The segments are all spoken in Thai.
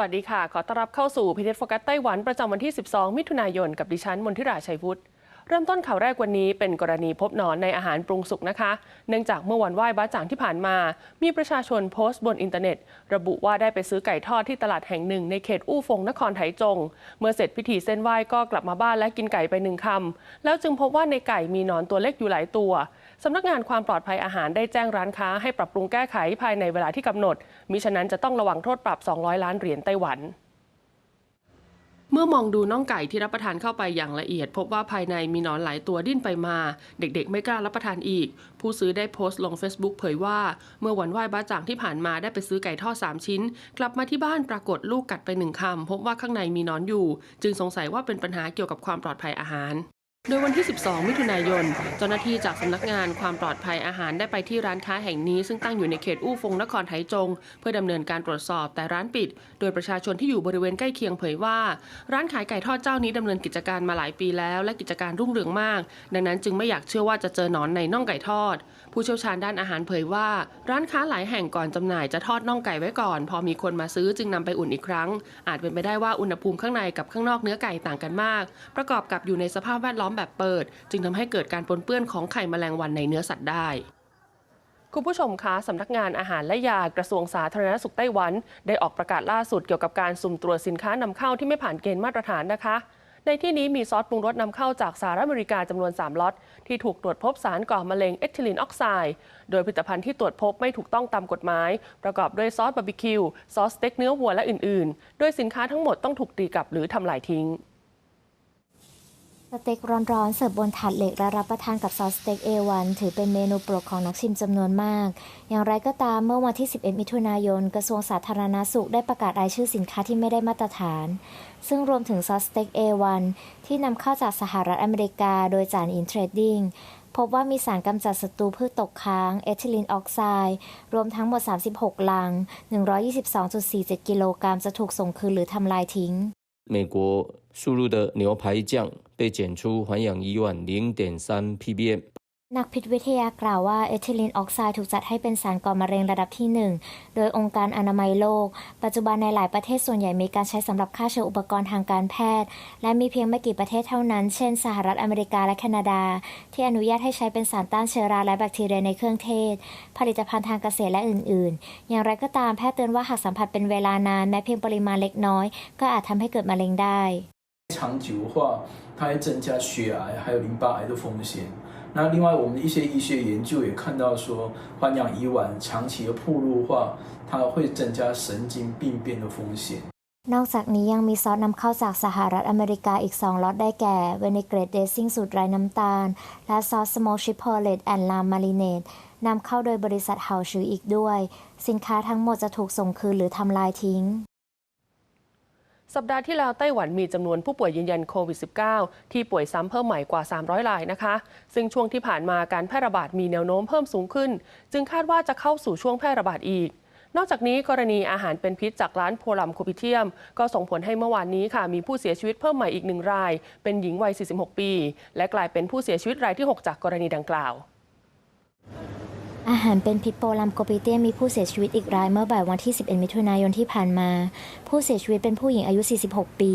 วัสดีค่ะ ขอต้อนรับเข้าสู่พีเทโฟกัสไต้หวันประจำวันที่ 12 มิถุนายน กับดิฉันมนทิราชัยวุฒิเริ่มต้นข่าวแรกวันนี้เป็นกรณีพบหนอนในอาหารปรุงสุกนะคะ เนื่องจากเมื่อวันไหว้บ้าจ่างที่ผ่านมา มีประชาชนโพสต์บนอินเทอร์เน็ต ระบุว่าได้ไปซื้อไก่ทอดที่ตลาดแห่งหนึ่งในเขตอู้ฟงนครไถจง เมื่อเสร็จพิธีเส้นไหว้ก็กลับมาบ้านและกินไก่ไปหนึ่งคำแล้วจึงพบว่าในไก่มีหนอนตัวเล็กอยู่หลายตัว สำนักงานความปลอดภัยอาหารได้แจ้งร้านค้าให้ปรับปรุงแก้ไขภายในเวลาที่กำหนด มิฉะนั้นจะต้องระวังโทษปรับ 200 ล้านเหรียญไต้หวันเมื่อมองดูน่องไก่ที่รับประทานเข้าไปอย่างละเอียด พบว่าภายในมีหนอนหลายตัวดิ้นไปมา เด็กๆ ไม่กล้ารับประทานอีก ผู้ซื้อได้โพสต์ลง Facebook เผยว่า เมื่อวันไหว้บ้าจ่างที่ผ่านมาได้ไปซื้อไก่ทอด 3 ชิ้น กลับมาที่บ้านปรากฏลูกกัดไปหนึ่งคำ พบว่าข้างในมีนอนอยู่ จึงสงสัยว่าเป็นปัญหาเกี่ยวกับความปลอดภัยอาหาร โดยวันที่ 12 มิถุนายน เจ้าหน้าที่จากสำนักงานความปลอดภัยอาหารได้ไปที่ร้านค้าแห่งนี้ ซึ่งตั้งอยู่ในเขตอู้ฟงนครไถจง เพื่อดำเนินการตรวจสอบแต่ร้านปิด โดยประชาชนที่อยู่บริเวณใกล้เคียงเผยว่า ร้านขายไก่ทอดเจ้านี้ดำเนินกิจการมาหลายปีแล้ว และกิจการรุ่งเรืองมาก ดังนั้นจึงไม่อยากเชื่อว่าจะเจอหนอนในน่องไก่ทอด ผู้เชี่ยวชาญด้านอาหารเผยว่า ร้านค้าหลายแห่งก่อนจำหน่ายจะทอดน่องไก่ไว้ก่อน พอมีคนมาซื้อจึงนำไปอุ่นอีกครั้ง อาจเป็นไปได้ว่าอุณหภูมิข้างในกับข้างนอกเนื้อไก่ต่างกันมาก ประกอบกับอยู่ในสภาพแวดล้อมแบบเปิด จึงทำให้เกิดการปนเปื้อนของไข่แมลงวันในเนื้อสัตว์ได้คุณผู้ชมคะสำนักงานอาหารและยากระทรวงสาธารณสุขไต้หวัน ได้ออกประกาศล่าสุดเกี่ยวกับการสุ่มตรวจสินค้านำเข้าที่ไม่ผ่านเกณฑ์มาตรฐานนะคะ ในที่นี้มีซอสปรุงรสนำเข้าจากสหรัฐอเมริกาจำนวน 3ล็อตที่ถูกตรวจพบสารก่อมะเร็งเอทิลีนออกไซด์โดยผลิตภัณฑ์ที่ตรวจพบไม่ถูกต้องตามกฎหมาย ประกอบด้วยซอสบาร์บีคิวซอสสเต็กเนื้อวัวและอื่นๆ โดยสินค้าทั้งหมดต้องถูกตีกลับหรือทำลายทิ้ง สเต็กร้อนๆ เสิร์ฟบนถาดเหล็กและรับประทานกับซอสสเต็ก A1 ถือเป็นเมนูโปรดของนักชิมจำนวนมาก อย่างไรก็ตามเมื่อวันที่ 11 มิถุนายน กระทรวงสาธารณาสุขได้ประกาศรายชื่อสินค้าที่ไม่ได้มาตรฐาน ซึ่งรวมถึงซอสสเต็ก A1 ที่นำเข้าจากสหรัฐอเมริกาโดยจานอินเทรดดิ้งพบว่ามีสารกำจัดศัตรูพืชตกค้าง เอทิลีนออกไซด์ รวมทั้งหมด 36 ลัง 122.47 กิโลกรัมจะถูกส่งคืนหรือทำลายทิ้ง美国输入的牛排酱被检出环氧乙烷0.3 ppm。 นักพิษวิทยากล่าวว่าเอทิลีนออกไซด์ถูกจัดให้เป็นสารก่อมะเร็งระดับที่ 1 โดยองค์การอนามัยโลก ปัจจุบันในหลายประเทศส่วนใหญ่มีการใช้สำหรับฆ่าเชื้ออุปกรณ์ทางการแพทย์ และมีเพียงไม่กี่ประเทศเท่านั้น เช่น สหรัฐอเมริกาและแคนาดา ที่อนุญาตให้ใช้เป็นสารต้านเชื้อราและแบคทีเรียในเครื่องเทศ ผลิตภัณฑ์ทางเกษตรและอื่น ๆ อย่างไรก็ตามแพทย์เตือนว่าหากสัมผัสเป็นเวลานานแม้เพียงปริมาณเล็กน้อย ก็อาจทำให้เกิดมะเร็งได้ 长久的话，它会增加血癌还有淋巴癌的风险。那另外，我们的一些医学研究也看到说，环氧乙烷长期的暴露化，它会增加神经病变的风险。 นอกจากนี้ยังมีซอสนำเข้าจากสหรัฐอเมริกาอีก 2 ล็อตได้แก่เวนิเกรตเดซิ่งสูตรไร้น้ำตาล และซอสสโมชิพอเลตแอนลามมาริเนตนำเข้าโดยบริษัทเฮาชืออีกด้วย สินค้าทั้งหมดจะถูกส่งคืนหรือทำลายทิ้ง สัปดาห์ที่แล้วไต้หวันมีจำนวนผู้ป่วยยืนยันโควิด -19 ที่ป่วยซ้ำเพิ่มใหม่กว่า 300รายนะคะ ซึ่งช่วงที่ผ่านมาการแพร่ระบาดมีแนวโน้มเพิ่มสูงขึ้น จึงคาดว่าจะเข้าสู่ช่วงแพร่ระบาดอีก นอกจากนี้กรณีอาหารเป็นพิษจากร้านโพลัมโคพิเทียม ก็ส่งผลให้เมื่อวานนี้ค่ะ มีผู้เสียชีวิตเพิ่มใหม่อีกหนึ่งราย เป็นหญิงวัย 46 ปี และกลายเป็นผู้เสียชีวิตรายที่ 6 จากกรณีดังกล่าว อาหารเป็นพิษโปรลัมโกปิเตียมมีผู้เสียชีวิตอีกรายเมื่อบ่ายวันที่ 11 มิถุนายนที่ผ่านมา ผู้เสียชีวิตเป็นผู้หญิงอายุ 46 ปี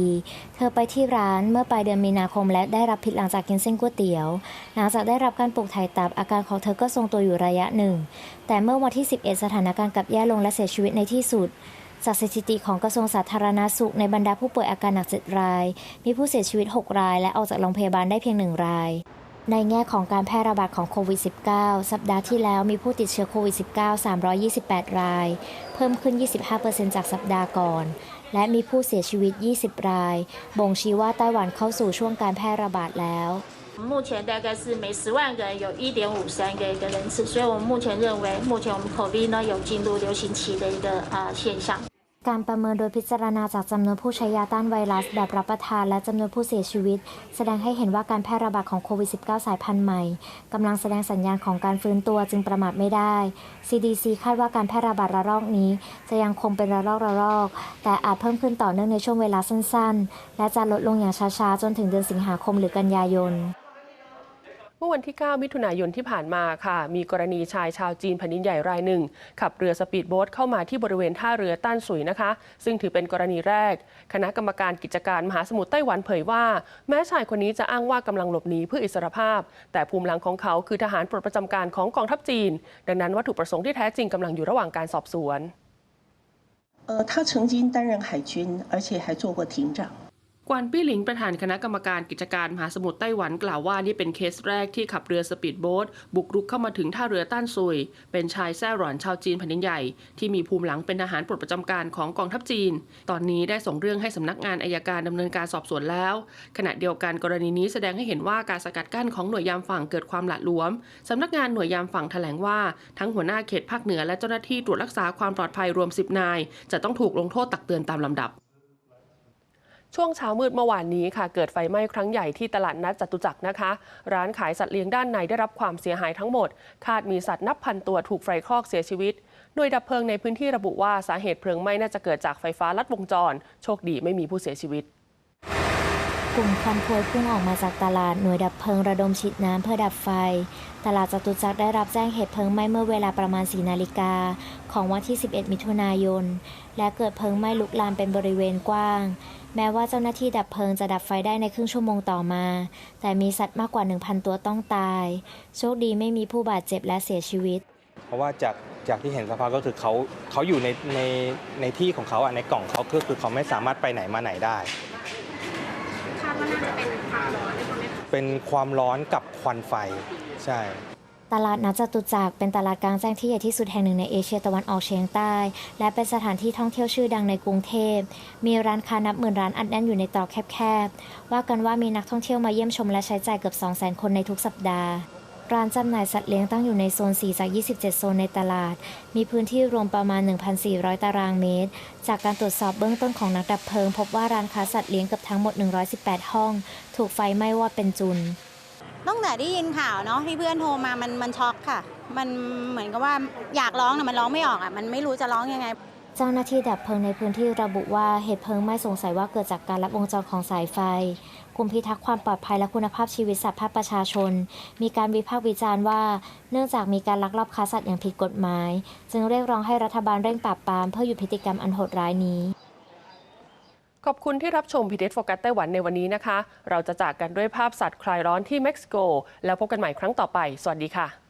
เธอไปที่ร้านเมื่อปลายเดือนมีนาคมและได้รับพิษหลังจากกินเส้นก๋วยเตี๋ยว หลังจากได้รับการปลูกถ่ายตับอาการของเธอก็ทรงตัวอยู่ระยะหนึ่ง แต่เมื่อวันที่ 11 สถานการณ์กลับแย่ลงและเสียชีวิตในที่สุดจากสถิติของกระทรวงสาธารณาสุขในบรรดาผู้ป่วยอาการหนัก7ราย มีผู้เสียชีวิต 6 ราย และออกจากโรงพยาบาลได้เพียง1ราย ในแง่ของการแพร่ระบาดของโควิด -19 สัปดาห์ที่แล้วมีผู้ติดเชื้อโควิด -19 328 ราย เพิ่มขึ้น 25%จากสัปดาห์ก่อน และมีผู้เสียชีวิต 20 ราย บ่งชี้ว่าไต้หวันเข้าสู่ช่วงการแพร่ระบาดแล้ว 目前大概是每十万个人有一点五三个一个人次，所以我们目前认为，目前我们 COVID 呢有进入流行期的一个啊现象。 การประเมินโดยพิจารณาจากจำนวนผู้ใช้ยาต้านไวรัส แบบรับประทานและจำนวนผู้เสียชีวิต แสดงให้เห็นว่าการแพร่ระบาดของโควิด -19 สายพันธุ์ใหม่กำลังแสดงสัญญาณของการฟื้นตัวจึงประมาทไม่ได้ CDC คาดว่าการแพร่ระบาดระลอกนี้ จะยังคงเป็นระลอกระลอก แต่อาจเพิ่มขึ้นต่อเนื่องในช่วงเวลาสั้นๆ และจะลดลงอย่างช้าๆ จนถึงเดือนสิงหาคมหรือกันยายน มื่อวันที่ 9 มิถุนายนที่ผ่านมาค่ะ มีกรณีชายชาวจีนแผ่นดินใหญ่รายหนึ่ง ขับเรือสปีดโบ๊ทเข้ามาที่บริเวณท่าเรือต้านสุยนะคะ ซึ่งถือเป็นกรณีแรก คณะกรรมการกิจการมหาสมุทรไต้หวันเผยว่า แม้ชายคนนี้จะอ้างว่ากำลังหลบหนีเพื่ออิสรภาพ แต่ภูมิหลังของเขาคือทหารปลดประจำการของกองทัพจีน ดังนั้นวัตถุประสงค์ที่แท้จริงกำลังอยู่ระหว่างการสอบสวน 呃，他曾经担任海军，而且还做过艇长。 กวนปี้หลิงประธานคณะกรรมการกิจการมหาสมุทรไต้หวันกล่าวว่านี่เป็นเคสแรกที่ขับเรือสปีดโบ๊ทบุกรุกเข้ามาถึงท่าเรือต้านซุย เป็นชายแซ่หรอนชาวจีนแผ่นดินใหญ่ ที่มีภูมิหลังเป็นทหารปลดประจำการของกองทัพจีน ตอนนี้ได้ส่งเรื่องให้สำนักงานอายการดำเนินการสอบสวนแล้ว ขณะเดียวกันกรณีนี้แสดงให้เห็นว่าการสกัดกั้นของหน่วยยามฝั่งเกิดความหละหลวมสำนักงานหน่วยยามฝั่งแถลงว่าทั้งหัวหน้าเขตภาคเหนือและเจ้าหน้าที่ตรวจรักษาความปลอดภัยรวม 10 นาย จะต้องถูกลงโทษตักเตือนตามลำดับ ช่วงเช้ามืดเมื่อวานนี้ค่ะ เกิดไฟไหม้ครั้งใหญ่ที่ตลาดนัดจตุจักรนะคะ ร้านขายสัตว์เลี้ยงด้านในได้รับความเสียหายทั้งหมด คาดมีสัตว์นับพันตัวถูกไฟคลอกเสียชีวิตโดยดับเพลิงในพื้นที่ระบุว่าสาเหตุเพลิงไหม้น่าจะเกิดจากไฟฟ้าลัดวงจร โชคดีไม่มีผู้เสียชีวิต กลุ่มควันพวยพุ่งออกมาจากตลาดหน่วยดับเพลิงระดมฉีดน้ำเพื่อดับไฟ ตลาดจตุจักรได้รับแจ้งเหตุเพลิงไหม้เมื่อเวลาประมาณ 4 นาฬิกา ของวันที่ 11 มิถุนายน และเกิดเพลิงไหม้ลุกลามเป็นบริเวณกว้าง แม้ว่าเจ้าหน้าที่ดับเพลิงจะดับไฟได้ในครึ่งชั่วโมงต่อมา แต่มีสัตว์มากกว่า 1,000 ตัวต้องตาย โชคดีไม่มีผู้บาดเจ็บและเสียชีวิต เพราะว่าจากจากที่เห็นสภาพก็คือเขาเขาอยู่ในในในที่ของเขาอะในกล่องเขาก็คือเขาไม่สามารถไปไหนมาไหนได้ คาดว่าน่าจะเป็นความร้อนเป็นความร้อนกับควันไฟ ใช่ ตลาดนัดจตุจักรเป็นตลาดกลางแจ้งที่ใหญ่ที่สุดแห่งหนึ่งในเอเชียตะวันออกเฉียงใต้ และเป็นสถานที่ท่องเที่ยวชื่อดังในกรุงเทพ มีร้านค้านับหมื่นร้านอัดแน่นอยู่ในตรอกแคบๆ ว่ากันว่ามีนักท่องเที่ยวมาเยี่ยมชมและใช้จ่ายเกือบ 200,000 คนในทุกสัปดาห์ ร้านจำหน่ายสัตว์เลี้ยงตั้งอยู่ในโซน 4 จาก 27 โซนในตลาด มีพื้นที่รวมประมาณ 1,400 ตารางเมตร จากการตรวจสอบเบื้องต้นของนักดับเพลิง พบว่าร้านค้าสัตว์เลี้ยงเกือบทั้งหมด 118 ห้อง ถูกไฟไหม้วอดเป็นจุนตั้งแต่ได้ยินข่าวเนาะที่เพื่อนโทรมามันมันช็อกค่ะ มันเหมือนกับว่าอยากร้องแต่มันร้องไม่ออกอะมันไม่รู้จะร้องยังไง เจ้าหน้าที่ดับเพลิงในพื้นที่ระบุว่าเหตุเพลิงไหม้สงสัยว่าเกิดจากการลัดวงจรของสายไฟ กลุ่มพิทักษ์ความปลอดภัยและคุณภาพชีวิตสัตว์ภาคประชาชน มีการวิพากษ์วิจารณ์ว่า เนื่องจากมีการลักลอบค้าสัตว์อย่างผิดกฎหมาย จึงเรียกร้องให้รัฐบาลเร่งปราบปรามเพื่อหยุดพฤติกรรมอันโหดร้ายนี้ ขอบคุณที่รับชมพีเดโฟกัสไต้หวันในวันนี้นะคะ เราจะจากกันด้วยภาพสัตว์คลายร้อนที่เม็กซิโก แล้วพบกันใหม่ครั้งต่อไป สวัสดีค่ะ